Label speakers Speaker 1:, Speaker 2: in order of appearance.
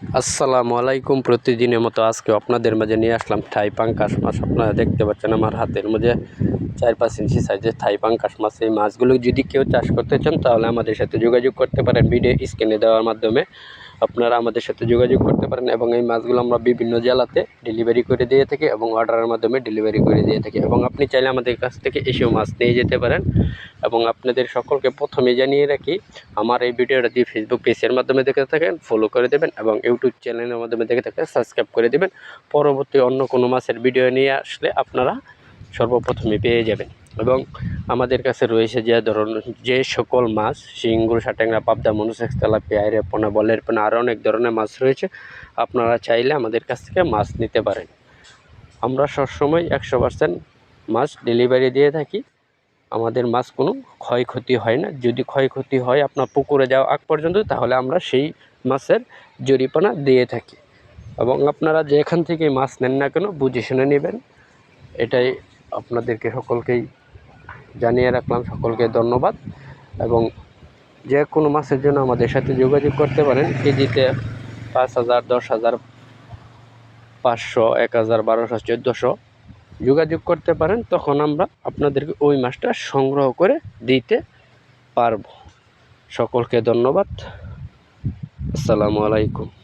Speaker 1: আসসালামু আলাইকুম। প্রতিদিনের মতো আজকে আপনাদের মাঝে নিয়ে আসলাম থাই পাঙ্কাশ মাছ। আপনারা দেখতে পাচ্ছেন আমার হাতের মধ্যে চার পাঁচ ইঞ্চি সাইজের থাই পাঙ্কাশ মাছ। এই মাছগুলো যদি কেউ চাষ করতে চান, তাহলে আমাদের সাথে যোগাযোগ করতে পারেন। ভিডিও স্ক্রিনে দেওয়ার মাধ্যমে আপনারা আমাদের সাথে যোগাযোগ করতে পারেন এবং এই মাছগুলো আমরা বিভিন্ন জেলাতে ডেলিভারি করে দিয়ে থাকি এবং অর্ডারের মাধ্যমে ডেলিভারি করে দিয়ে থাকি। এবং আপনি চাইলে আমাদের কাছ থেকে এসেও মাছ নিয়ে যেতে পারেন এবং আপনাদের সকলকে প্রথমে জানিয়ে রাখি, আমার এই ভিডিওটা দিয়ে ফেসবুক পেজের মাধ্যমে দেখে থাকেন ফলো করে দেবেন এবং ইউটিউব চ্যানেলের মাধ্যমে দেখে থাকেন সাবস্ক্রাইব করে দেবেন। পরবর্তী অন্য কোনো মাছের ভিডিও নিয়ে আসলে আপনারা সর্বপ্রথমে পেয়ে যাবেন। এবং আমাদের কাছে রয়েছে যে ধরনের যে সকল মাছ শিঙ্গুর সাটেংরা, পাবদা, মনুসেক্স, তেলাপিয়া পোনা, বলের পোনা আরও অনেক ধরনের মাছ রয়েছে। আপনারা চাইলে আমাদের কাছ থেকে মাছ নিতে পারেন। আমরা সবসময় একশো পার্সেন্ট মাছ ডেলিভারি দিয়ে থাকি। আমাদের মাছ কোনো ক্ষয়ক্ষতি হয় না। যদি ক্ষয়ক্ষতি হয় আপনার পুকুরে যাওয়া আগ পর্যন্ত, তাহলে আমরা সেই মাছের জরিপানা দিয়ে থাকি। এবং আপনারা যেখান থেকে মাছ নেন না কেন, বুঝে শুনে নেবেন। এটাই আপনাদেরকে সকলকেই জানিয়ে রাখলাম, সকলকে ধন্যবাদ। এবং যে কোনো মাছের জন্য আমাদের সাথে যোগাযোগ করতে পারেন। কেজিতে পাঁচ হাজার, দশ হাজার, পাঁচশো, এক হাজার, বারোশো, চোদ্দোশো যোগাযোগ করতে পারেন। তখন আমরা আপনাদেরকে ওই মাছটা সংগ্রহ করে দিতে পারব। সকলকে ধন্যবাদ। আসসালামু আলাইকুম।